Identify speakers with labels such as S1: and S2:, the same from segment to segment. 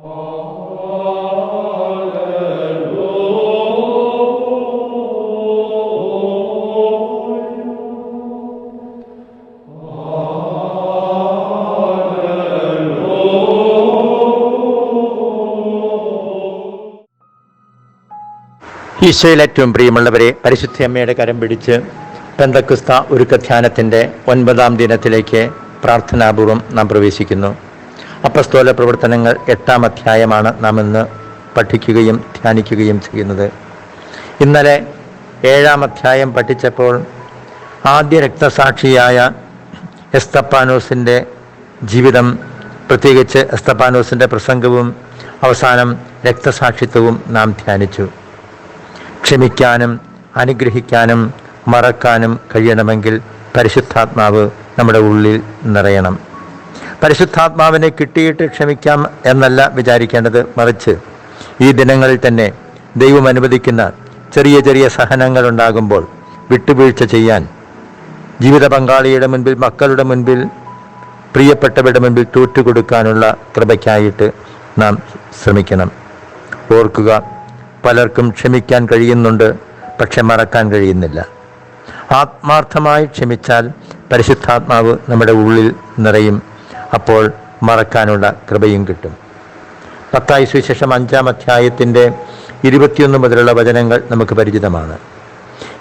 S1: ഈശോയിൽ ഏറ്റവും പ്രിയമുള്ളവരെ പരിശുദ്ധ അമ്മയുടെ കരം പിടിച്ച് പെന്തക്കുസ്ത ഒരുക്കധ്യാനത്തിന്റെ ഒൻപതാം ദിനത്തിലേക്ക് പ്രാർത്ഥനാപൂർവം നാം പ്രവേശിക്കുന്നു. അപ്പസ്തോല പ്രവർത്തനങ്ങൾ എട്ടാം അധ്യായമാണ് നാം ഇന്ന് പഠിക്കുകയും ധ്യാനിക്കുകയും ചെയ്യുന്നത്. ഇന്നലെ ഏഴാം അധ്യായം പഠിച്ചപ്പോൾ ആദ്യ രക്തസാക്ഷിയായ എസ്തപ്പാനോസിന്റെ ജീവിതം പ്രത്യേകിച്ച് എസ്തപ്പാനോസിന്റെ പ്രസംഗവും അവസാനം രക്തസാക്ഷിത്വവും നാം ധ്യാനിച്ചു. ക്ഷമിക്കാനും അനുഗ്രഹിക്കാനും മറക്കാനും കഴിയണമെങ്കിൽ പരിശുദ്ധാത്മാവ് നമ്മുടെ ഉള്ളിൽ നിറയണം. പരിശുദ്ധാത്മാവിനെ കിട്ടിയിട്ട് ക്ഷമിക്കാം എന്നല്ല വിചാരിക്കേണ്ടത്. മറിച്ച് ഈ ദിനങ്ങളിൽ തന്നെ ദൈവം അനുവദിക്കുന്ന ചെറിയ ചെറിയ സഹനങ്ങൾ ഉണ്ടാകുമ്പോൾ വിട്ടുവീഴ്ച ചെയ്യാൻ ജീവിത പങ്കാളിയുടെ മുൻപിൽ മക്കളുടെ മുൻപിൽ പ്രിയപ്പെട്ടവരുടെ മുൻപിൽ തൂറ്റുകൊടുക്കാനുള്ള കൃപയ്ക്കായിട്ട് നാം ശ്രമിക്കണം. ഓർക്കുക പലർക്കും ക്ഷമിക്കാൻ കഴിയുന്നുണ്ട് പക്ഷെ മറക്കാൻ കഴിയുന്നില്ല. ആത്മാർത്ഥമായി ക്ഷമിച്ചാൽ പരിശുദ്ധാത്മാവ് നമ്മുടെ ഉള്ളിൽ നിറയും. അപ്പോൾ മറക്കാനുള്ള കൃപയും കിട്ടും. പത്തായി സുവിശേഷം അഞ്ചാം അധ്യായത്തിന്റെ ഇരുപത്തിയൊന്ന് മുതലുള്ള വചനങ്ങൾ നമുക്ക് പരിചിതമാണ്.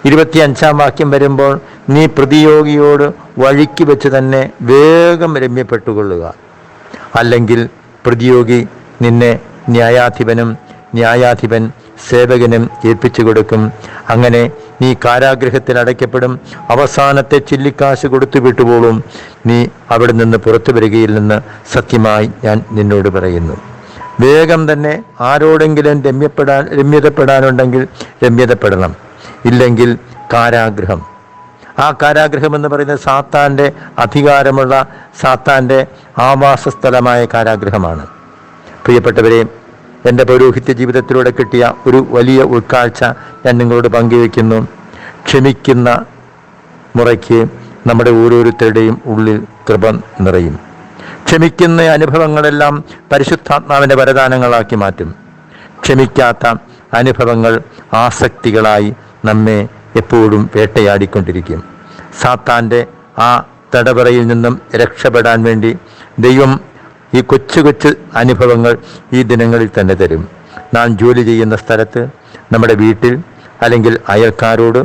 S1: ഇരുപത്തിയഞ്ചാം വാക്യം വരുമ്പോൾ നീ പ്രതിയോഗിയോട് വഴിക്ക് വെച്ച് തന്നെ വേഗം രമ്യപ്പെട്ടുകൊള്ളുക. അല്ലെങ്കിൽ പ്രതിയോഗി നിന്നെ ന്യായാധിപനും ന്യായാധിപൻ സേവകനും ഏൽപ്പിച്ചു കൊടുക്കും. അങ്ങനെ നീ കാരാഗ്രഹത്തിൽ അടയ്ക്കപ്പെടും. അവസാനത്തെ ചില്ലിക്കാശ് കൊടുത്തു വിട്ടുപോളും നീ അവിടെ നിന്ന് പുറത്തു വരികയിൽ നിന്ന് സത്യമായി ഞാൻ നിന്നോട് പറയുന്നു. വേഗം തന്നെ ആരോടെങ്കിലും രമ്യപ്പെടാൻ രമ്യതപ്പെടാനുണ്ടെങ്കിൽ രമ്യതപ്പെടണം. ഇല്ലെങ്കിൽ കാരാഗ്രഹം. ആ കാരാഗ്രഹം എന്ന് പറയുന്നത് സാത്താന്റെ അധികാരമുള്ള സാത്താന്റെ ആവാസസ്ഥലമായ കാരാഗ്രഹമാണ്. പ്രിയപ്പെട്ടവരെ എന്റെ പൗരോഹിത്യ ജീവിതത്തിലൂടെ കിട്ടിയ ഒരു വലിയ ഉൾക്കാഴ്ച ഞാൻ നിങ്ങളോട് പങ്കുവയ്ക്കുന്നു. ക്ഷമിക്കുന്ന മുറയ്ക്ക് നമ്മുടെ ഓരോരുത്തരുടെയും ഉള്ളിൽ കൃപ നിറയും. ക്ഷമിക്കുന്ന അനുഭവങ്ങളെല്ലാം പരിശുദ്ധാത്മാവിന്റെ വരദാനങ്ങളാക്കി മാറ്റും. ക്ഷമിക്കാത്ത അനുഭവങ്ങൾ ആസക്തികളായി നമ്മെ എപ്പോഴും വേട്ടയാടിക്കൊണ്ടിരിക്കും. സാത്താന്റെ ആ തടവറയിൽ നിന്നും രക്ഷപ്പെടാൻ വേണ്ടി ദൈവം ഈ കൊച്ചു കൊച്ചു അനുഭവങ്ങൾ ഈ ദിനങ്ങളിൽ തന്നെ തരും. നാം ജോലി ചെയ്യുന്ന സ്ഥലത്ത് നമ്മുടെ വീട്ടിൽ അല്ലെങ്കിൽ അയൽക്കാരോട്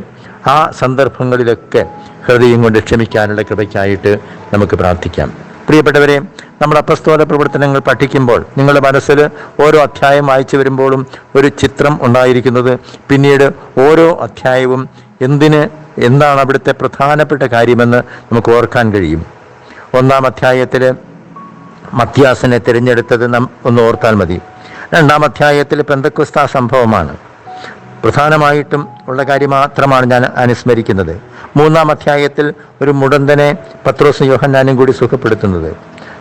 S1: ആ സന്ദർഭങ്ങളിലൊക്കെ ഹൃദയം കൊണ്ട് ക്ഷമിക്കാനുള്ള കൃപയ്ക്കായിട്ട് നമുക്ക് പ്രാർത്ഥിക്കാം. പ്രിയപ്പെട്ടവരെ നമ്മൾ അപ്പസ്തോല പ്രവർത്തനങ്ങൾ പഠിക്കുമ്പോൾ നിങ്ങളുടെ മനസ്സിൽ ഓരോ അധ്യായം വായിച്ചു വരുമ്പോഴും ഒരു ചിത്രം ഉണ്ടായിരിക്കുന്നത് പിന്നീട് ഓരോ അധ്യായവും എന്തിന് എന്താണ് അവിടുത്തെ പ്രധാനപ്പെട്ട കാര്യമെന്ന് നമുക്ക് ഓർക്കാൻ കഴിയും. ഒന്നാം അധ്യായത്തിൽ മത്യാസിനെ തിരഞ്ഞെടുത്തത് ഒന്ന് ഓർത്താൽ മതി. രണ്ടാം അധ്യായത്തിൽ പെന്തക്കുസ്ത സംഭവമാണ്. പ്രധാനമായിട്ടും ഉള്ള കാര്യം മാത്രമാണ് ഞാൻ അനുസ്മരിക്കുന്നത്. മൂന്നാം അധ്യായത്തിൽ ഒരു മുടന്തനെ പത്രോസും യോഹന്നാനും കൂടി സുഖപ്പെടുത്തുന്നത്.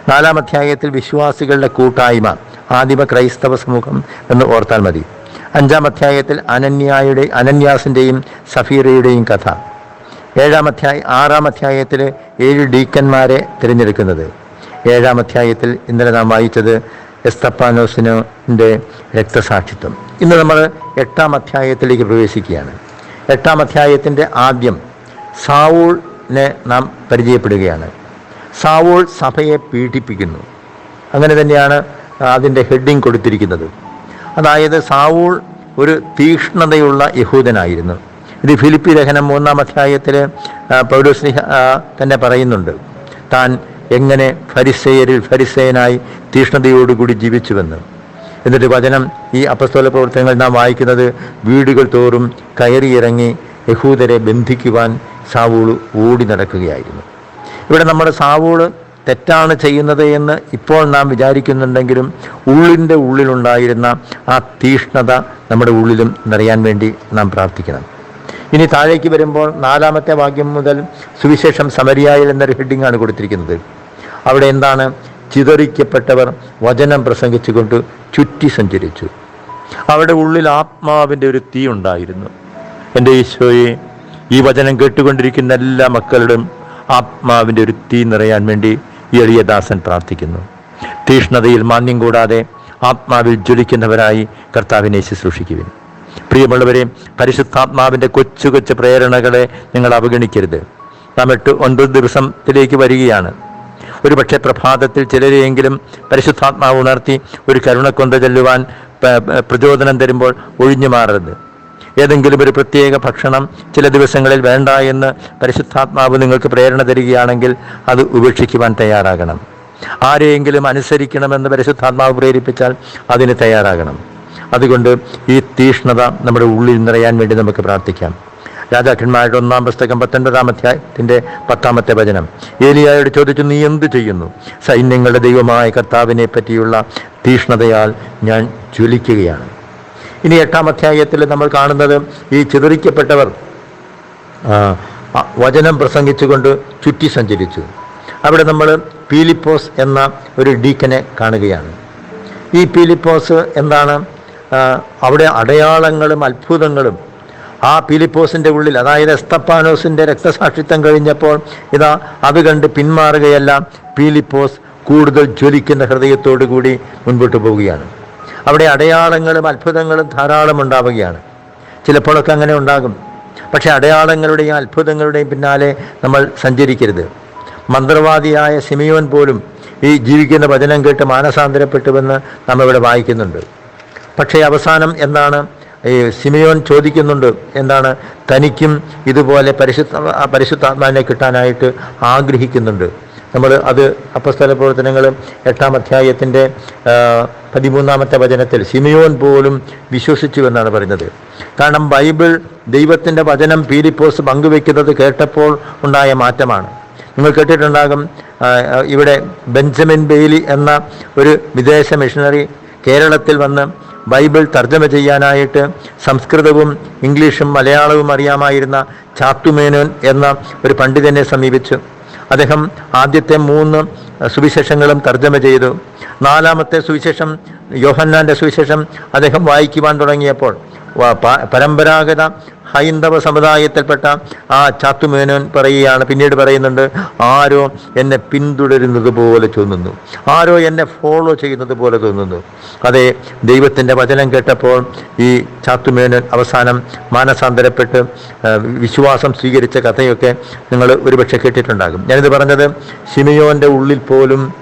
S1: നാലാം അധ്യായത്തിൽ വിശ്വാസികളുടെ കൂട്ടായ്മ ആദിമ ക്രൈസ്തവ സമൂഹം എന്ന് ഓർത്താൽ മതി. അഞ്ചാം അധ്യായത്തിൽ അനന്യായുടെ അനന്യാസിന്റെയും സഫീറയുടെയും കഥ. ഏഴാം അധ്യായ ആറാം അധ്യായത്തിൽ ഏഴ് ഡീക്കന്മാരെ തിരഞ്ഞെടുക്കുന്നത്. ഏഴാം അധ്യായത്തിൽ ഇന്നലെ നാം വായിച്ചത് എസ്തപ്പാനോസിന്റെ രക്തസാക്ഷിത്വം. ഇന്ന് നമ്മൾ എട്ടാം അധ്യായത്തിലേക്ക് പ്രവേശിക്കുകയാണ്. എട്ടാം അധ്യായത്തിന്റെ ആദ്യം സാവൂളിനെ നാം പരിചയപ്പെടുകയാണ്. സാവൂൾ സഭയെ പീഡിപ്പിക്കുന്നു. അങ്ങനെ തന്നെയാണ് അതിന്റെ ഹെഡിങ് കൊടുത്തിരിക്കുന്നത്. അതായത് സാവൂൾ ഒരു തീക്ഷ്ണതയുള്ള യഹൂദനായിരുന്നു. ഇത് ഫിലിപ്പി ലേഖനം മൂന്നാം അധ്യായത്തിൽ പൗരസ്നേഹ തന്നെ പറയുന്നുണ്ട്. താൻ എങ്ങനെ ഫരിസേയരിൽ ഫരിസേയനായി തീഷ്ണതയോടുകൂടി ജീവിച്ചുവെന്ന്. എന്നിട്ട് വചനം ഈ അപസ്തോല പ്രവർത്തനങ്ങൾ നാം വായിക്കുന്നത് വീടുകൾ തോറും കയറിയിറങ്ങി യഹൂദരെ ബന്ധിക്കുവാൻ സാവൂൾ ഓടി നടക്കുകയായിരുന്നു. ഇവിടെ നമ്മുടെ സാവൂൾ തെറ്റാണ് ചെയ്യുന്നത് എന്ന് ഇപ്പോൾ നാം വിചാരിക്കുന്നുണ്ടെങ്കിലും ഉള്ളിന്റെ ഉള്ളിലുണ്ടായിരുന്ന ആ തീഷ്ണത നമ്മുടെ ഉള്ളിലും നിറയാൻ വേണ്ടി നാം പ്രാർത്ഥിക്കണം. ഇനി താഴേക്ക് വരുമ്പോൾ നാലാമത്തെ വാക്യം മുതൽ സുവിശേഷം സമരിയായിൽ എന്നൊരു ഹെഡിങ് ആണ് കൊടുത്തിരിക്കുന്നത്. അവിടെ എന്താണ്? ചിതറിക്കപ്പെട്ടവർ വചനം പ്രസംഗിച്ചുകൊണ്ട് ചുറ്റി സഞ്ചരിച്ചു. അവിടെ ഉള്ളിൽ ആത്മാവിന്റെ ഒരു തീ ഉണ്ടായിരുന്നു. എന്റെ ഈശോയെ ഈ വചനം കേട്ടുകൊണ്ടിരിക്കുന്ന എല്ലാ മക്കളുടെയും ആത്മാവിന്റെ ഒരു തീ നിറയാൻ വേണ്ടി എളിയദാസൻ പ്രാർത്ഥിക്കുന്നു. തീഷ്ണതയിൽ മാന്യം കൂടാതെ ആത്മാവിൽ ജ്വലിക്കുന്നവരായി കർത്താവിനെ ശുശ്രൂഷിക്കുവിൻ. പ്രിയമുള്ളവരെ പരിശുദ്ധാത്മാവിന്റെ കൊച്ചു കൊച്ചു പ്രേരണകളെ നിങ്ങൾ അവഗണിക്കരുത്. നാം എട്ട് ഒൻപത് ദിവസത്തിലേക്ക് വരികയാണ്. ഒരു പക്ഷേ പ്രഭാതത്തിൽ ചിലരെയെങ്കിലും പരിശുദ്ധാത്മാവ് ഉണർത്തി ഒരു കരുണക്കൊന്ത ചെല്ലുവാൻ പ്രചോദനം തരുമ്പോൾ ഒഴിഞ്ഞു മാറരുത്. ഏതെങ്കിലും ഒരു പ്രത്യേക ഭക്ഷണം ചില ദിവസങ്ങളിൽ വേണ്ട എന്ന് പരിശുദ്ധാത്മാവ് നിങ്ങൾക്ക് പ്രേരണ തരികയാണെങ്കിൽ അത് ഉപേക്ഷിക്കുവാൻ തയ്യാറാകണം. ആരെയെങ്കിലും അനുസരിക്കണമെന്ന് പരിശുദ്ധാത്മാവ് പ്രേരിപ്പിച്ചാൽ അതിന് തയ്യാറാകണം. അതുകൊണ്ട് ഈ തീഷ്ണത നമ്മുടെ ഉള്ളിൽ നിറയാൻ വേണ്ടി നമുക്ക് പ്രാർത്ഥിക്കാം. രാജാക്കന്മാരുടെ ഒന്നാം പുസ്തകം പത്തൊൻപതാം അധ്യായത്തിന്റെ പത്താമത്തെ വചനം. ഏലിയായോട് ചോദിച്ചു നീ എന്ത് ചെയ്യുന്നു? സൈന്യങ്ങളുടെ ദൈവമായ കർത്താവിനെ പറ്റിയുള്ള തീഷ്ണതയാൽ ഞാൻ ജ്വലിക്കുകയാണ്. ഇനി എട്ടാം അധ്യായത്തിൽ നമ്മൾ കാണുന്നത് ഈ ചിതറിക്കപ്പെട്ടവർ വചനം പ്രസംഗിച്ചുകൊണ്ട് ചുറ്റി സഞ്ചരിച്ചു. അവിടെ നമ്മൾ പീലിപ്പോസ് എന്ന ഒരു ഡീക്കനെ കാണുകയാണ്. ഈ പീലിപ്പോസ് എന്താണ്? അവിടെ അടയാളങ്ങളും അത്ഭുതങ്ങളും ആ പീലിപ്പോസിന്റെ ഉള്ളിൽ അതായത് എസ്തപ്പാനോസിന്റെ രക്തസാക്ഷിത്വം കഴിഞ്ഞപ്പോൾ ഇതാ അത് കണ്ട് പിന്മാറുകയല്ല പീലിപ്പോസ് കൂടുതൽ ജ്വലിക്കുന്ന ഹൃദയത്തോടു കൂടി മുൻപോട്ട് പോവുകയാണ്. അവിടെ അടയാളങ്ങളും അത്ഭുതങ്ങളും ധാരാളം ഉണ്ടാവുകയാണ്. ചിലപ്പോഴൊക്കെ അങ്ങനെ ഉണ്ടാകും. പക്ഷെ അടയാളങ്ങളുടെയും അത്ഭുതങ്ങളുടെയും പിന്നാലെ നമ്മൾ സഞ്ചരിക്കരുത്. മന്ത്രവാദിയായ സിമിയോൻ പോലും ഈ ജീവിക്കുന്ന വചനം കേട്ട് മാനസാന്തരപ്പെട്ടുവെന്ന് നാം ഇവിടെ വായിക്കുന്നുണ്ട്. പക്ഷേ അവസാനം എന്താണ്? ഈ സിമിയോൻ ചോദിക്കുന്നുണ്ട് എന്താണ്? തനിക്കും ഇതുപോലെ പരിശുദ്ധ പരിശുദ്ധാത്മാവിനെ കിട്ടാനായിട്ട് ആഗ്രഹിക്കുന്നുണ്ട്. നമ്മൾ അത് അപ്പസ്തല പ്രവർത്തനങ്ങൾ എട്ടാം അധ്യായത്തിന്റെ പതിമൂന്നാമത്തെ വചനത്തിൽ സിമിയോൻ പോലും വിശ്വസിച്ചു എന്നാണ് പറയുന്നത്. കാരണം ബൈബിൾ ദൈവത്തിന്റെ വചനം പീലിപ്പോസ് പങ്കുവെക്കുന്നത് കേട്ടപ്പോൾ ഉണ്ടായ മാറ്റമാണ്. നിങ്ങൾ കേട്ടിട്ടുണ്ടാകും ഇവിടെ ബെഞ്ചമിൻ ബെയ്ലി എന്ന ഒരു വിദേശ മിഷണറി കേരളത്തിൽ വന്ന് ബൈബിൾ തർജമ ചെയ്യാനായിട്ട് സംസ്കൃതവും ഇംഗ്ലീഷും മലയാളവും അറിയാമായിരുന്ന ചാത്തുമേനോൻ എന്ന ഒരു പണ്ഡിതനെ സമീപിച്ചു. അദ്ദേഹം ആദ്യത്തെ മൂന്ന് സുവിശേഷങ്ങളും തർജമ ചെയ്തു. നാലാമത്തെ സുവിശേഷം യോഹന്നാന്റെ സുവിശേഷം അദ്ദേഹം വായിക്കുവാൻ തുടങ്ങിയപ്പോൾ പരമ്പരാഗത ഹൈന്ദവ സമുദായത്തിൽപ്പെട്ട ആ ചാത്തുമേനോൻ പറയുകയാണ് പിന്നീട് പറയുന്നുണ്ട് ആരോ എന്നെ പിന്തുടരുന്നത് പോലെ തോന്നുന്നു. ആരോ എന്നെ ഫോളോ ചെയ്യുന്നത് പോലെ തോന്നുന്നു. അതെ ദൈവത്തിന്റെ വചനം കേട്ടപ്പോൾ ഈ ചാത്തുമേനോൻ അവസാനം മാനസാന്തരപ്പെട്ട് വിശ്വാസം സ്വീകരിച്ച കഥയൊക്കെ നിങ്ങൾ ഒരുപക്ഷെ കേട്ടിട്ടുണ്ടാകും. ഞാനിത് പറഞ്ഞത് ഷിമിയോന്റെ ഉള്ളിൽ പോലും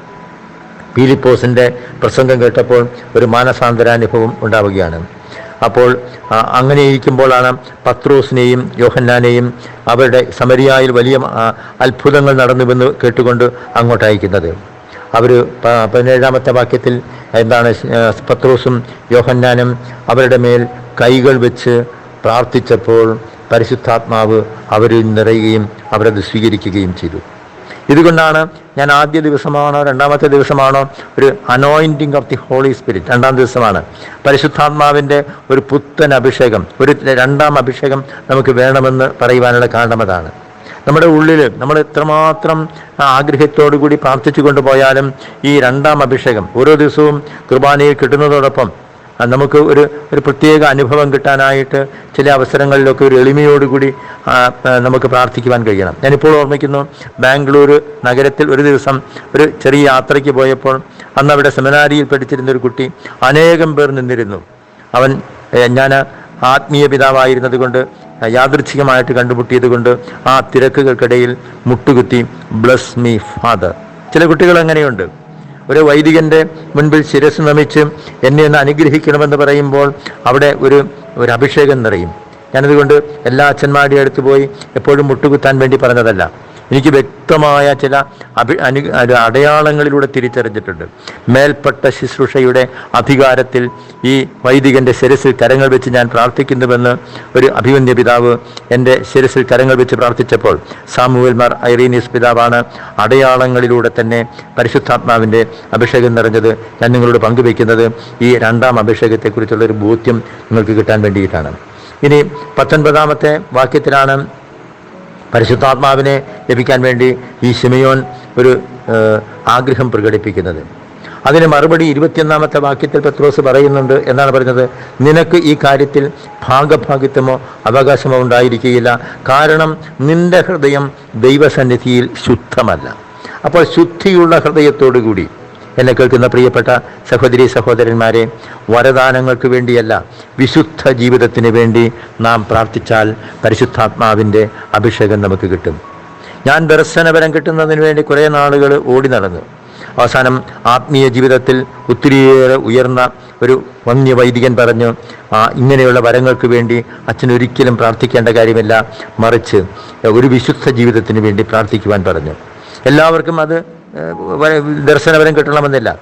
S1: പീലിപ്പോസിന്റെ പ്രസംഗം കേട്ടപ്പോൾ ഒരു മാനസാന്തരാനുഭവം ഉണ്ടാവുകയാണ്. അപ്പോൾ അങ്ങനെ ഇരിക്കുമ്പോഴാണ് പത്രോസിനെയും യോഹന്നാനെയും അവരുടെ സമരിയായിൽ വലിയ അത്ഭുതങ്ങൾ നടന്നുവെന്ന് കേട്ടുകൊണ്ട് അങ്ങോട്ട് അയക്കുന്നത് അവർ പതിനേഴാമത്തെ വാക്യത്തിൽ എന്താണ് പത്രോസും യോഹന്നാനും അവരുടെ മേൽ കൈകൾ വെച്ച് പ്രാർത്ഥിച്ചപ്പോൾ പരിശുദ്ധാത്മാവ് അവരിൽ നിറയുകയും അവരത് സ്വീകരിക്കുകയും ചെയ്തു. ഇതുകൊണ്ടാണ് ഞാൻ ആദ്യ ദിവസമാണോ രണ്ടാമത്തെ ദിവസമാണോ ഒരു anointing of the holy spirit രണ്ടാം ദിവസമാണ്. പരിശുദ്ധാത്മാവിന്റെ ഒരു പുത്തൻ അഭിഷേകം ഒരു രണ്ടാം അഭിഷേകം നമുക്ക് വേണമെന്ന് പറയുവാനുള്ള കാരണം അതാണ്. നമ്മുടെ ഉള്ളിൽ നമ്മൾ എത്രമാത്രം ആഗ്രഹത്തോടു കൂടി പ്രാർത്ഥിച്ചു കൊണ്ടുപോയാലും ഈ രണ്ടാം അഭിഷേകം ഓരോ ദിവസവും കുർബാനയിൽ കിട്ടുന്നതോടൊപ്പം നമുക്ക് ഒരു ഒരു പ്രത്യേക അനുഭവം കിട്ടാനായിട്ട് ചില അവസരങ്ങളിലൊക്കെ ഒരു എളിമയോടുകൂടി നമുക്ക് പ്രാർത്ഥിക്കുവാൻ കഴിയണം. ഞാനിപ്പോൾ ഓർമ്മിക്കുന്നു ബാംഗ്ലൂർ നഗരത്തിൽ ഒരു ദിവസം ഒരു ചെറിയ യാത്രയ്ക്ക് പോയപ്പോൾ അന്ന് അവിടെ സെമിനാരിയിൽ പഠിച്ചിരുന്ന ഒരു കുട്ടി അനേകം പേർ നിന്നിരുന്നു. അവൻ ഞാൻ ആത്മീയ പിതാവായിരുന്നത് കൊണ്ട് യാദൃച്ഛികമായിട്ട് കണ്ടുമുട്ടിയത് കൊണ്ട് ആ തിരക്കുകൾക്കിടയിൽ മുട്ടുകുത്തി ബ്ലസ് മീ ഫാദർ ചില കുട്ടികൾ അങ്ങനെയുണ്ട്. ഒരു വൈദികന്റെ മുൻപിൽ ശിരസ് നമിച്ച് എന്നെ ഒന്ന് അനുഗ്രഹിക്കണമെന്ന് പറയുമ്പോൾ അവിടെ ഒരു ഒരു അഭിഷേകം നിറയും. ഞാനതുകൊണ്ട് എല്ലാ അച്ഛന്മാരുടെ അടുത്ത് പോയി എപ്പോഴും മുട്ടുകുത്താൻ വേണ്ടി പറഞ്ഞതല്ല. എനിക്ക് വ്യക്തമായ ചില അഭി അനു അടയാളങ്ങളിലൂടെ തിരിച്ചറിഞ്ഞിട്ടുണ്ട്. മേൽപ്പെട്ട ശുശ്രൂഷയുടെ അധികാരത്തിൽ ഈ വൈദികന്റെ ശിരസിൽ കരങ്ങൾ വെച്ച് ഞാൻ പ്രാർത്ഥിക്കുന്നുവെന്ന് ഒരു അഭിമന്യ പിതാവ് എന്റെ ശിരസിൽ കരങ്ങൾ വെച്ച് പ്രാർത്ഥിച്ചപ്പോൾ സാമുവൽമാർ ഐറീനിയസ് പിതാവാണ് അടയാളങ്ങളിലൂടെ തന്നെ പരിശുദ്ധാത്മാവിന്റെ അഭിഷേകം നിറഞ്ഞത് ഞാൻ നിങ്ങളോട് പങ്കുവയ്ക്കുന്നത്. ഈ രണ്ടാം അഭിഷേകത്തെക്കുറിച്ചുള്ള ഒരു ബോധ്യം നിങ്ങൾക്ക് കിട്ടാൻ വേണ്ടിയിട്ടാണ്. ഇനി പത്തൊൻപതാമത്തെ വാക്യത്തിലാണ് പരിശുദ്ധാത്മാവിനെ ലഭിക്കാൻ വേണ്ടി ഈ ശിമയോൻ ഒരു ആഗ്രഹം പ്രകടിപ്പിക്കുന്നത്. അതിന് മറുപടി ഇരുപത്തിയൊന്നാമത്തെ വാക്യത്തിൽ പത്രോസ് പറയുന്നുണ്ട്. എന്നാണ് പറഞ്ഞത്? നിനക്ക് ഈ കാര്യത്തിൽ ഭാഗഭാഗിത്വമോ അവകാശമോ ഉണ്ടായിരിക്കുകയില്ല. കാരണം നിന്റെ ഹൃദയം ദൈവസന്നിധിയിൽ ശുദ്ധമല്ല. അപ്പോൾ ശുദ്ധിയുള്ള ഹൃദയത്തോടു കൂടി എന്നെ കേൾക്കുന്ന പ്രിയപ്പെട്ട സഹോദരി സഹോദരന്മാരെ വരദാനങ്ങൾക്ക് വേണ്ടിയല്ല വിശുദ്ധ ജീവിതത്തിന് വേണ്ടി നാം പ്രാർത്ഥിച്ചാൽ പരിശുദ്ധാത്മാവിന്റെ അഭിഷേകം നമുക്ക് കിട്ടും. ഞാൻ ദർശനപരം കിട്ടുന്നതിന് വേണ്ടി കുറേ നാളുകൾ ഓടി നടന്നു. അവസാനം ആത്മീയ ജീവിതത്തിൽ ഒത്തിരിയേറെ ഉയർന്ന ഒരു വന്യ വൈദികൻ പറഞ്ഞു ഇങ്ങനെയുള്ള വരങ്ങൾക്ക് വേണ്ടി അച്ഛൻ ഒരിക്കലും പ്രാർത്ഥിക്കേണ്ട കാര്യമില്ല മറിച്ച് ഒരു വിശുദ്ധ ജീവിതത്തിന് വേണ്ടി പ്രാർത്ഥിക്കുവാൻ പറഞ്ഞു. എല്ലാവർക്കും അത് ദർശനപരം കിട്ടണമെന്നില്ല.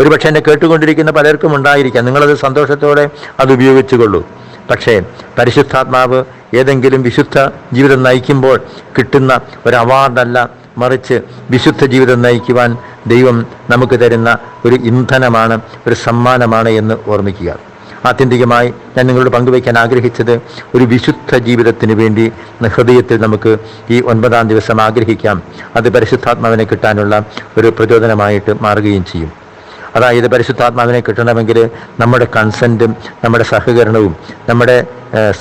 S1: ഒരുപക്ഷെ എന്നെ കേട്ടുകൊണ്ടിരിക്കുന്ന പലർക്കും ഉണ്ടായിരിക്കാം. നിങ്ങളത് സന്തോഷത്തോടെ അത് ഉപയോഗിച്ചുകൊള്ളൂ. പക്ഷേ പരിശുദ്ധാത്മാവ് ഏതെങ്കിലും വിശുദ്ധ ജീവിതം നയിക്കുമ്പോൾ കിട്ടുന്ന ഒരു അവാർഡല്ല മറിച്ച് വിശുദ്ധ ജീവിതം നയിക്കുവാൻ ദൈവം നമുക്ക് തരുന്ന ഒരു ഇന്ധനമാണ് ഒരു സമ്മാനമാണ് എന്ന് ഓർമ്മിക്കുക. ആത്യന്തികമായി ഞാൻ നിങ്ങളോട് പങ്കുവയ്ക്കാൻ ആഗ്രഹിച്ചത് ഒരു വിശുദ്ധ ജീവിതത്തിന് വേണ്ടി ഹൃദയത്തിൽ നമുക്ക് ഈ ഒൻപതാം ദിവസം ആഗ്രഹിക്കാം. അത് പരിശുദ്ധാത്മാവിനെ കിട്ടാനുള്ള ഒരു പ്രചോദനമായിട്ട് മാറുകയും ചെയ്യും. അതായത് പരിശുദ്ധാത്മാവിനെ കിട്ടണമെങ്കിൽ നമ്മുടെ കൺസെന്റും നമ്മുടെ സഹകരണവും നമ്മുടെ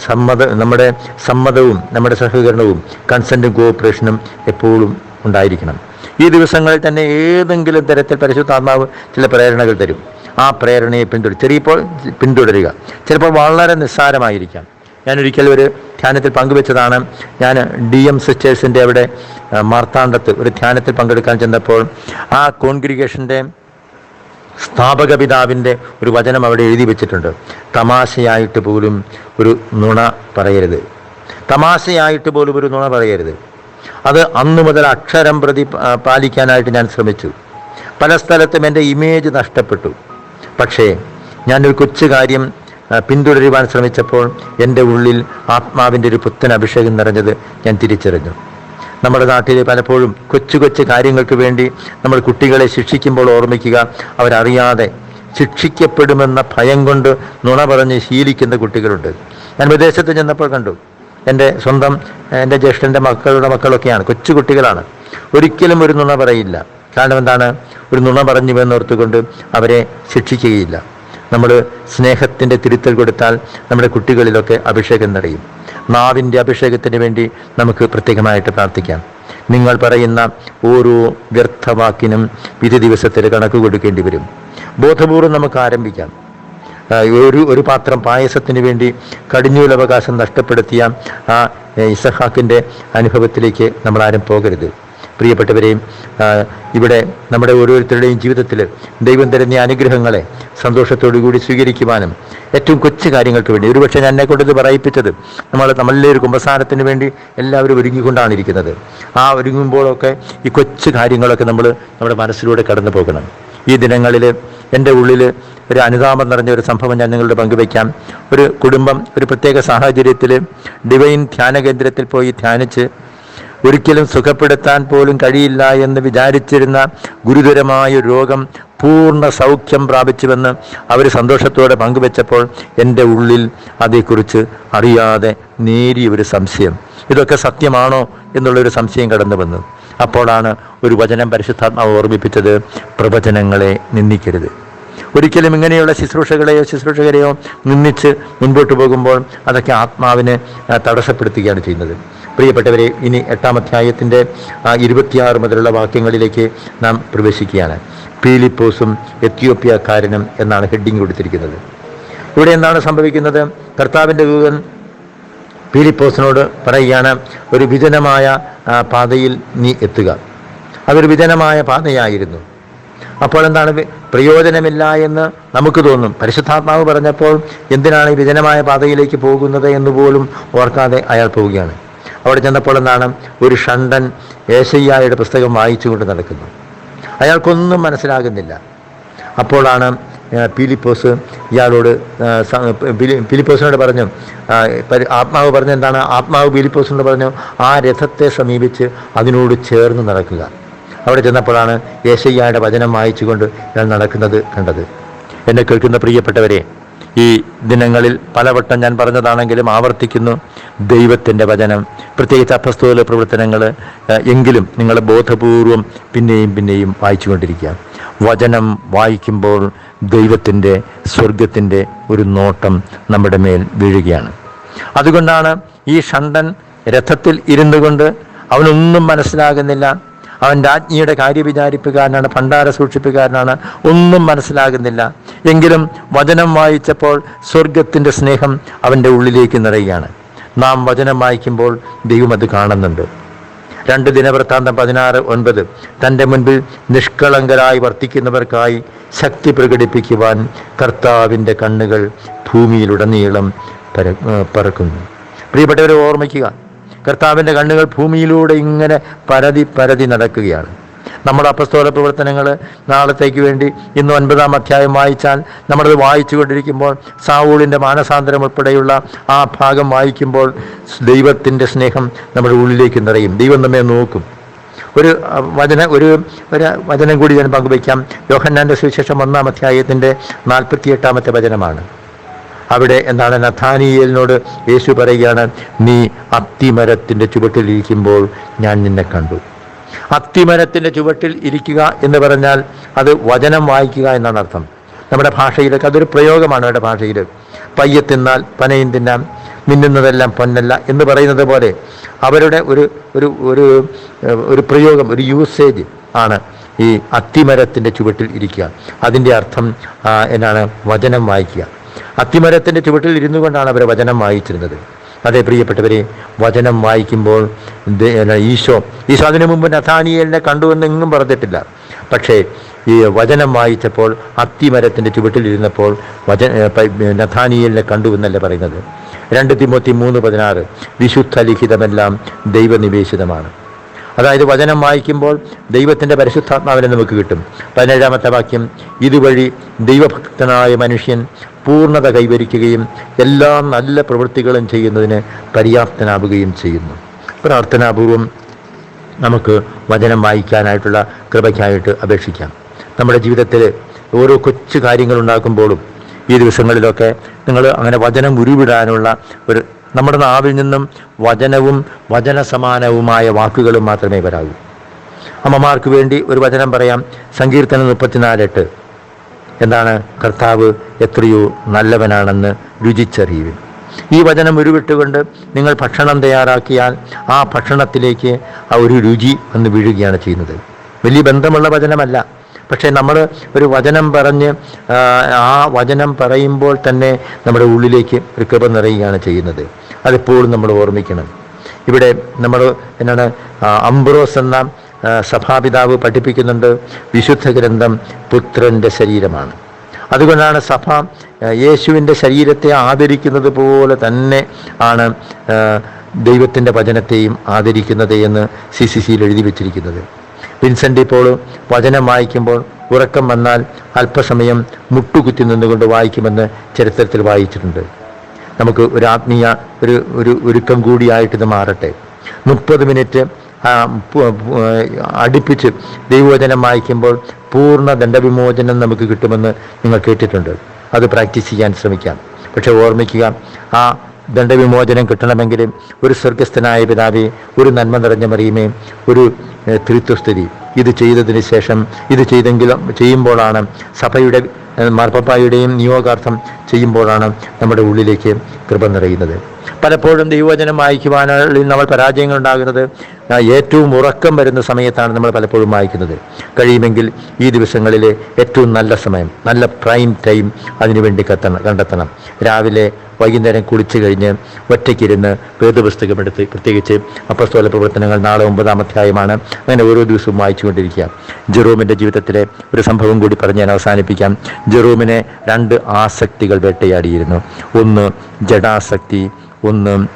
S1: സമ്മത നമ്മുടെ സമ്മതവും നമ്മുടെ സഹകരണവും കൺസെന്റും കോഓപ്പറേഷനും എപ്പോഴും ഉണ്ടായിരിക്കണം. ഈ ദിവസങ്ങളിൽ തന്നെ ഏതെങ്കിലും തരത്തിൽ പരിശുദ്ധാത്മാവ് ചില പ്രേരണകൾ തരും. ആ പ്രേരണയെ പിന്തുടരും ചെറിയപ്പോൾ പിന്തുടരുക. ചിലപ്പോൾ വളരെ നിസ്സാരമായിരിക്കാം. ഞാൻ ഒരിക്കൽ ഒരു ധ്യാനത്തിൽ പങ്കുവെച്ചതാണ്. ഞാൻ ഡി എം സിസ്റ്റേഴ്സിന്റെ അവിടെ മാർത്താണ്ഡത്ത് ഒരു ധ്യാനത്തിൽ പങ്കെടുക്കാൻ ചെന്നപ്പോൾ ആ കോൺഗ്രിഗേഷന്റെ സ്ഥാപക പിതാവിന്റെ ഒരു വചനം അവിടെ എഴുതി വെച്ചിട്ടുണ്ട്. തമാശയായിട്ട് പോലും ഒരു നുണ പറയരുത്. തമാശയായിട്ട് പോലും ഒരു നുണ പറയരുത്. അത് അന്നു മുതൽ അക്ഷരം പ്രതി പാലിക്കാനായിട്ട് ഞാൻ ശ്രമിച്ചു. പല സ്ഥലത്തും എന്റെ ഇമേജ് നഷ്ടപ്പെട്ടു. പക്ഷേ ഞാനൊരു കൊച്ചു കാര്യം പിന്തുടരുവാൻ ശ്രമിച്ചപ്പോൾ എന്റെ ഉള്ളിൽ ആത്മാവിന്റെ ഒരു പുത്തൻ അഭിഷേകം നിറഞ്ഞത് ഞാൻ തിരിച്ചറിഞ്ഞു. നമ്മുടെ നാട്ടിൽ പലപ്പോഴും കൊച്ചു കൊച്ചു കാര്യങ്ങൾക്ക് വേണ്ടി നമ്മൾ കുട്ടികളെ ശിക്ഷിക്കുമ്പോൾ ഓർമ്മിക്കുക അവരറിയാതെ ശിക്ഷിക്കപ്പെടുമെന്ന ഭയം കൊണ്ട് നുണ പറഞ്ഞ് ശീലിക്കുന്ന കുട്ടികളുണ്ട്. ഞാൻ വിദേശത്ത് ചെന്നപ്പോൾ കണ്ടു. എന്റെ സ്വന്തം എന്റെ ജ്യേഷ്ഠന്റെ മക്കളുടെ മക്കളൊക്കെയാണ് കൊച്ചു കുട്ടികളാണ്. ഒരിക്കലും ഒരു നുണ പറയില്ല. കാരണം എന്താണ്? ഒരു നുണ പറഞ്ഞു എന്നോർത്തുകൊണ്ട് അവരെ ശിക്ഷിക്കുകയില്ല. നമ്മൾ സ്നേഹത്തിന്റെ തിരുത്തൽ കൊടുത്താൽ നമ്മുടെ കുട്ടികളിലൊക്കെ അഭിഷേകം നിറയും. നാവിന്റെ അഭിഷേകത്തിന് വേണ്ടി നമുക്ക് പ്രത്യേകമായിട്ട് പ്രാർത്ഥിക്കാം. നിങ്ങൾ പറയുന്ന ഓരോ വ്യർത്ഥവാക്കിനും വിധി ദിവസത്തിൽ കണക്ക് കൊടുക്കേണ്ടി വരും. ബോധപൂർവം നമുക്ക് ആരംഭിക്കാം. ഒരു ഒരു പാത്രം പായസത്തിന് വേണ്ടി കടിഞ്ഞൂലവകാശം നഷ്ടപ്പെടുത്തിയ ആ ഇസഹാക്കിന്റെ അനുഭവത്തിലേക്ക് നമ്മൾ ആരും പോകരുത്. പ്രിയപ്പെട്ടവരെയും ഇവിടെ നമ്മുടെ ഓരോരുത്തരുടെയും ജീവിതത്തിൽ ദൈവം തരുന്ന അനുഗ്രഹങ്ങളെ സന്തോഷത്തോടു കൂടി സ്വീകരിക്കുവാനും ഏറ്റവും കൊച്ചു കാര്യങ്ങൾക്ക് വേണ്ടി ഒരുപക്ഷെ ഞാൻ എന്നെ കൊണ്ടത് പറയിപ്പിച്ചത് നമ്മൾ നമ്മളിലെ ഒരു കുമ്പസാരത്തിന് വേണ്ടി എല്ലാവരും ഒരുങ്ങിക്കൊണ്ടാണ് ഇരിക്കുന്നത് ആ ഒരുങ്ങുമ്പോഴൊക്കെ ഈ കൊച്ചു കാര്യങ്ങളൊക്കെ നമ്മൾ നമ്മുടെ മനസ്സിലൂടെ കടന്നു പോകണം. ഈ ദിനങ്ങളിൽ എന്റെ ഉള്ളിൽ ഒരു അനുതാപം നിറഞ്ഞ ഒരു സംഭവം ഞാൻ നിങ്ങളുടെ പങ്കുവയ്ക്കാം ഒരു കുടുംബം ഒരു പ്രത്യേക സാഹചര്യത്തിൽ ഡിവൈൻ ധ്യാന കേന്ദ്രത്തിൽ പോയി ധ്യാനിച്ച് ഒരിക്കലും സുഖപ്പെടുത്താൻ പോലും കഴിയില്ല എന്ന് വിചാരിച്ചിരുന്ന ഗുരുതരമായ രോഗം പൂർണ സൗഖ്യം പ്രാപിച്ചുവെന്ന് അവർ സന്തോഷത്തോടെ പങ്കുവെച്ചപ്പോൾ എന്റെ ഉള്ളിൽ അതേക്കുറിച്ച് അറിയാതെ നേരിയ ഒരു സംശയം. ഇതൊക്കെ സത്യമാണോ എന്നുള്ളൊരു സംശയം കടന്നു വന്നു. അപ്പോഴാണ് ഒരു വചനം പരിശുദ്ധാത്മാവ് ഓർമ്മിപ്പിച്ചത് പ്രവചനങ്ങളെ നിന്ദിക്കരുത്. ഒരിക്കലും ഇങ്ങനെയുള്ള ശുശ്രൂഷകളെയോ ശുശ്രൂഷകരെയോ നിന്നിച്ച് മുൻപോട്ട് പോകുമ്പോൾ അതൊക്കെ ആത്മാവിനെ തടസ്സപ്പെടുത്തുകയാണ് ചെയ്യുന്നത്. പ്രിയപ്പെട്ടവരെ ഇനി എട്ടാം അധ്യായത്തിന്റെ ഇരുപത്തിയാറ് മുതലുള്ള വാക്യങ്ങളിലേക്ക് നാം പ്രവേശിക്കുകയാണ്. പീലിപ്പോസും എത്യോപ്യക്കാരനും എന്നാണ് ഹെഡിങ് കൊടുത്തിരിക്കുന്നത്. ഇവിടെ എന്താണ് സംഭവിക്കുന്നത്? കർത്താവിന്റെ ദൂതൻ പീലിപ്പോസിനോട് പറയുകയാണ് ഒരു വിജനമായ പാതയിൽ നീ എത്തുക. അതൊരു വിജനമായ പാതയായിരുന്നു. അപ്പോൾ എന്താണ് പ്രയോജനമില്ല എന്ന് നമുക്ക് തോന്നും. പരിശുദ്ധാത്മാവ് പറഞ്ഞപ്പോൾ എന്തിനാണ് ഈ വിജനമായ പാതയിലേക്ക് പോകുന്നത് എന്ന് പോലും ഓർക്കാതെ അയാൾ പോവുകയാണ്. അവിടെ ചെന്നപ്പോൾ എന്താണ്? ഒരു ഷണ്ടൻ ഏശയ്യായുടെ പുസ്തകം വായിച്ചുകൊണ്ട് നടക്കുന്നു. അയാൾക്കൊന്നും മനസ്സിലാകുന്നില്ല. അപ്പോഴാണ് പീലിപ്പോസ് ഇയാളോട് പീലിപ്പോസിനോട് പറഞ്ഞു ആത്മാവ് പറഞ്ഞ എന്താണ്? ആത്മാവ് പീലിപ്പോസിനോട് പറഞ്ഞു ആ രഥത്തെ സമീപിച്ച് അതിനോട് ചേർന്ന് നടക്കുക. അവിടെ ചെന്നപ്പോഴാണ് യേശയ്യായുടെ വചനം വായിച്ചുകൊണ്ട് ഞാൻ നടക്കുന്നത് കണ്ടത്. എന്നെ കേൾക്കുന്ന പ്രിയപ്പെട്ടവരെ ഈ ദിനങ്ങളിൽ പലവട്ടം ഞാൻ പറഞ്ഞതാണെങ്കിലും ആവർത്തിക്കുന്നു ദൈവത്തിന്റെ വചനം. പ്രത്യേകിച്ച് അപ്പസ്തോല പ്രവർത്തനങ്ങൾ എങ്കിലും നിങ്ങൾ ബോധപൂർവം പിന്നെയും പിന്നെയും വായിച്ചുകൊണ്ടിരിക്കുക. വചനം വായിക്കുമ്പോൾ ദൈവത്തിന്റെ സ്വർഗത്തിന്റെ ഒരു നോട്ടം നമ്മുടെ മേൽ വീഴുകയാണ്. അതുകൊണ്ടാണ് ഈ ഷണ്ടൻ രഥത്തിൽ ഇരുന്നു കൊണ്ട് അവനൊന്നും മനസ്സിലാകുന്നില്ല. അവൻ രാജ്ഞിയുടെ കാര്യവിചാരിപ്പുകാരനാണ് ഭണ്ഡാര സൂക്ഷിപ്പുകാരനാണ്. ഒന്നും മനസ്സിലാകുന്നില്ല. എങ്കിലും വചനം വായിച്ചപ്പോൾ സ്വർഗത്തിന്റെ സ്നേഹം അവന്റെ ഉള്ളിലേക്ക് നിറയുകയാണ്. നാം വചനം വായിക്കുമ്പോൾ ദൈവം അത് കാണുന്നുണ്ട്. രണ്ട് ദിനവൃത്താന്തം പതിനാറ് ഒൻപത്. തന്റെ മുൻപിൽ നിഷ്കളങ്കരായി വർത്തിക്കുന്നവർക്കായി ശക്തി പ്രകടിപ്പിക്കുവാൻ കർത്താവിന്റെ കണ്ണുകൾ ഭൂമിയിലുടനീളം പര പറക്കുന്നു. പ്രിയപ്പെട്ടവരെ ഓർമ്മിക്കുക കർത്താവിന്റെ കണ്ണുകൾ ഭൂമിയിലൂടെ ഇങ്ങനെ പരതി പരതി നടക്കുകയാണ്. നമ്മുടെ അപസ്തോല പ്രവർത്തനങ്ങൾ നാളത്തേക്ക് വേണ്ടി ഇന്ന് ഒൻപതാം അധ്യായം വായിച്ചാൽ നമ്മളത് വായിച്ചു കൊണ്ടിരിക്കുമ്പോൾ സാവൂളിന്റെ മാനസാന്തരം ഉൾപ്പെടെയുള്ള ആ ഭാഗം വായിക്കുമ്പോൾ ദൈവത്തിന്റെ സ്നേഹം നമ്മുടെ ഉള്ളിലേക്ക് നിറയും. ദൈവം നമ്മെ നോക്കും. ഒരു വചന ഒരു ഒരു വചനം കൂടി ഞാൻ പങ്കുവയ്ക്കാം. യോഹന്നാന്റെ സുവിശേഷം ഒന്നാം അധ്യായത്തിന്റെ നാൽപ്പത്തിയെട്ടാമത്തെ വചനമാണ്. അവിടെ എന്താണ് നഥാനിയലിനോട് യേശു പറയുകയാണ് നീ അത്തിമരത്തിന്റെ ചുവട്ടിലിരിക്കുമ്പോൾ ഞാൻ നിന്നെ കണ്ടു. അത്തിമരത്തിന്റെ ചുവട്ടിൽ ഇരിക്കുക എന്ന് പറഞ്ഞാൽ അത് വചനം വായിക്കുക എന്നാണ് അർത്ഥം. നമ്മുടെ ഭാഷയിലൊക്കെ അതൊരു പ്രയോഗമാണ് നമ്മുടെ ഭാഷയിൽ. പയ്യെ തിന്നാൽ പനയും തിന്നാം മിന്നുന്നതെല്ലാം പൊന്നല്ല എന്ന് പറയുന്നത് പോലെ അവരുടെ ഒരു ഒരു ഒരു ഒരു പ്രയോഗം ഒരു യൂസേജ് ആണ് ഈ അത്തിമരത്തിന്റെ ചുവട്ടിൽ ഇരിക്കുക. അതിന്റെ അർത്ഥം എന്നാണ് വചനം വായിക്കുക. അത്തിമരത്തിന്റെ ചുവട്ടിൽ ഇരുന്നു കൊണ്ടാണ് അവർ വചനം വായിച്ചിരുന്നത്. അതെ പ്രിയപ്പെട്ടവരെ വചനം വായിക്കുമ്പോൾ ഈശോ ഈശോ അതിനു മുമ്പ് നഥാനിയലിനെ കണ്ടുവെന്ന് എന്നെങ്ങും പറഞ്ഞിട്ടില്ല. പക്ഷേ ഈ വചനം വായിച്ചപ്പോൾ അത്തിമരത്തിന്റെ ചുവട്ടിലിരുന്നപ്പോൾ വച നഥാനിയലിനെ കണ്ടുവെന്നല്ലേ പറയുന്നത്? രണ്ട് തിമോത്തി മൂന്ന് പതിനാറ് വിശുദ്ധ ലിഖിതമെല്ലാം ദൈവനിവേശിതമാണ്. അതായത് വചനം വായിക്കുമ്പോൾ ദൈവത്തിന്റെ പരിശുദ്ധാത്മാവിനെ നമുക്ക് കിട്ടും. പതിനേഴാമത്തെ വാക്യം ഇതുവഴി ദൈവഭക്തനായ മനുഷ്യൻ പൂർണത കൈവരിക്കുകയും എല്ലാ നല്ല പ്രവൃത്തികളും ചെയ്യുന്നതിന് പര്യാപ്തനാവുകയും ചെയ്യുന്നു. പ്രാർത്ഥനാപൂർവം നമുക്ക് വചനം വായിക്കാനായിട്ടുള്ള കൃപയ്ക്കായിട്ട് അപേക്ഷിക്കാം. നമ്മുടെ ജീവിതത്തിൽ ഓരോ കൊച്ചു കാര്യങ്ങളുണ്ടാക്കുമ്പോഴും ഈ ദിവസങ്ങളിലൊക്കെ നിങ്ങൾ അങ്ങനെ വചനം ഉരുവിടാനുള്ള ഒരു നമ്മുടെ നാവിൽ നിന്നും വചനവും വചന സമാനവുമായ വാക്കുകളും മാത്രമേ വരാവൂ. അമ്മമാർക്ക് വേണ്ടി ഒരു വചനം പറയാം. സങ്കീർത്തനം മുപ്പത്തിനാലെട്ട് എന്താണ്? കർത്താവ് എത്രയോ നല്ലവനാണെന്ന് രുചിച്ചറിയുവിൻ. ഈ വചനം ഉരുവിട്ടുകൊണ്ട് നിങ്ങൾ ഭക്ഷണം തയ്യാറാക്കിയാൽ ആ ഭക്ഷണത്തിലേക്ക് ആ ഒരു രുചി വന്ന് വീഴുകയാണ് ചെയ്യുന്നത്. വലിയ ബന്ധമുള്ള വചനമല്ല. പക്ഷേ നമ്മൾ ഒരു വചനം പറഞ്ഞ് ആ, വചനം പറയുമ്പോൾ തന്നെ നമ്മുടെ ഉള്ളിലേക്ക് ഒരു കൃപ നിറയുകയാണ് ചെയ്യുന്നത്. അതെപ്പോഴും നമ്മൾ ഓർമ്മിക്കണം. ഇവിടെ നമ്മൾ എന്നാണ് അംബ്രോസ് എന്ന സഭാപിതാവ് പഠിപ്പിക്കുന്നുണ്ട്. വിശുദ്ധ ഗ്രന്ഥം പുത്രന്റെ ശരീരമാണ്. അതുകൊണ്ടാണ് സഭ യേശുവിന്റെ ശരീരത്തെ ആദരിക്കുന്നത് പോലെ തന്നെ ആണ് ദൈവത്തിന്റെ വചനത്തെയും ആദരിക്കുന്നത് എന്ന് സി സി സിയിൽ എഴുതി വച്ചിരിക്കുന്നത്. വിൻസെന്റ് ഇപ്പോൾ വചനം വായിക്കുമ്പോൾ ഉറക്കം വന്നാൽ അല്പസമയം മുട്ടുകുത്തി നിന്നുകൊണ്ട് വായിക്കുമെന്ന് ചരിത്രത്തിൽ വായിച്ചിട്ടുണ്ട്. നമുക്ക് ഒരു ആത്മീയ ഒരു ഒരു ഒരുക്കം കൂടിയായിട്ട് ഇത് മാറട്ടെ. മുപ്പത് മിനിറ്റ് അടുപ്പിച്ച് ദൈവവചനം വായിക്കുമ്പോൾ പൂർണ ദണ്ഡവിമോചനം നമുക്ക് കിട്ടുമെന്ന് നിങ്ങൾ കേട്ടിട്ടുണ്ട്. അത് പ്രാക്ടീസ് ചെയ്യാൻ ശ്രമിക്കാം. പക്ഷെ ഓർമ്മിക്കുക ആ ദണ്ഡവിമോചനം കിട്ടണമെങ്കിൽ ഒരു സ്വർഗസ്ഥനായ പിതാവേ ഒരു നന്മ നിറഞ്ഞ മറിയുമേ ഒരു തിരുത്വസ്ഥിതി. ഇത് ചെയ്തതിന് ശേഷം ഇത് ചെയ്തെങ്കിലും ചെയ്യുമ്പോഴാണ് സഭയുടെ മാർപ്പാപ്പായുടെയും നിയോഗാർത്ഥം ചെയ്യുമ്പോഴാണ് നമ്മുടെ ഉള്ളിലേക്ക് കൃപ നിറയുന്നത്. പലപ്പോഴും ദൈവവചനം വായിക്കുവാനുള്ള നമ്മൾ പരാജയങ്ങൾ ഉണ്ടാകുന്നത് ആ, ഏറ്റവും ഉറക്കം വരുന്ന സമയത്താണ് നമ്മൾ പലപ്പോഴും വായിക്കുന്നത്. കഴിയുമെങ്കിൽ ഈ ദിവസങ്ങളിലെ ഏറ്റവും നല്ല സമയം നല്ല പ്രൈം ടൈം അതിനുവേണ്ടി കത്തണം കണ്ടെത്തണം. രാവിലെ വൈകുന്നേരം കുളിച്ചു കഴിഞ്ഞ് ഒറ്റയ്ക്കിരുന്ന് വേദപുസ്തകം എടുത്ത് പ്രത്യേകിച്ച് അപ്പസ്തോല പ്രവർത്തനങ്ങൾ നാളെ ഒമ്പതാം അധ്യായമാണ്. അങ്ങനെ ഓരോ ദിവസവും വായിച്ചുകൊണ്ടിരിക്കുക. ജെറോമിന്റെ ജീവിതത്തിലെ ഒരു സംഭവം കൂടി പറഞ്ഞ് ഞാൻ അവസാനിപ്പിക്കാം. ജെറോമിനെ രണ്ട് ആസക്തികൾ വേട്ടയാടിയിരുന്നു. ഒന്ന് ജഡാസക്തി ഒന്ന്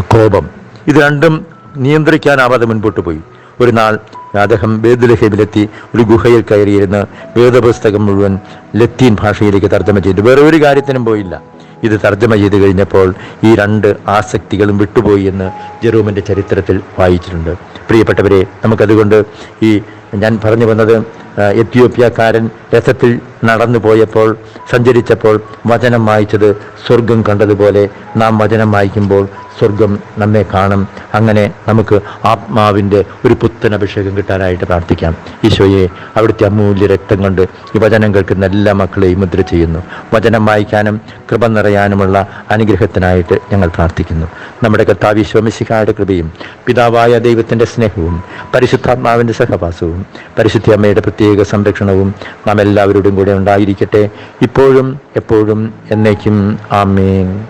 S1: കോപം. ഇത് രണ്ടും നിയന്ത്രിക്കാനാവാതെ മുൻപോട്ട് പോയി. ഒരു നാൾ അദ്ദേഹം ബേദുലഹേബിലെത്തി ഒരു ഗുഹയിൽ കയറിയിരുന്ന് വേദപുസ്തകം മുഴുവൻ ലത്തീൻ ഭാഷയിലേക്ക് തർജമ ചെയ്തു. വേറെ ഒരു കാര്യത്തിനും പോയില്ല. ഇത് തർജമ ചെയ്ത് കഴിഞ്ഞപ്പോൾ ഈ രണ്ട് ആസക്തികളും വിട്ടുപോയി എന്ന് ജെറൂമിന്റെ ചരിത്രത്തിൽ വായിച്ചിട്ടുണ്ട്. പ്രിയപ്പെട്ടവരെ നമുക്കതുകൊണ്ട് ഈ ഞാൻ പറഞ്ഞു വന്നത് എത്യോപ്യക്കാരൻ രഥത്തിൽ നടന്നു പോയപ്പോൾ സഞ്ചരിച്ചപ്പോൾ വചനം വായിച്ചത് സ്വർഗം കണ്ടതുപോലെ നാം വചനം വായിക്കുമ്പോൾ സ്വർഗം നമ്മെ കാണും. അങ്ങനെ നമുക്ക് ആത്മാവിന്റെ ഒരു പുത്തൻ അഭിഷേകം കിട്ടാനായിട്ട് പ്രാർത്ഥിക്കാം. ഈശോയെ അവിടുത്തെ അമൂല്യ രക്തം കൊണ്ട് ഈ വചനം കേൾക്കുന്ന എല്ലാ മക്കളെയും മുദ്ര ചെയ്യുന്നു. വചനം വായിക്കാനും കൃപ നിറയാനുമുള്ള അനുഗ്രഹത്തിനായിട്ട് ഞങ്ങൾ പ്രാർത്ഥിക്കുന്നു. നമ്മുടെ കർത്താവ് വിശ്വമിശിക്കായുടെ കൃപയും പിതാവായ ദൈവത്തിന്റെ സ്നേഹവും പരിശുദ്ധാത്മാവിന്റെ സഹവാസവും പരിശുദ്ധ അമ്മയുടെ പ്രത്യേക സംരക്ഷണവും നാം എല്ലാവരോടും കൂടെ ഉണ്ടായിരിക്കട്ടെ. ഇപ്പോഴും എപ്പോഴും എന്നേക്കും. ആമേൻ.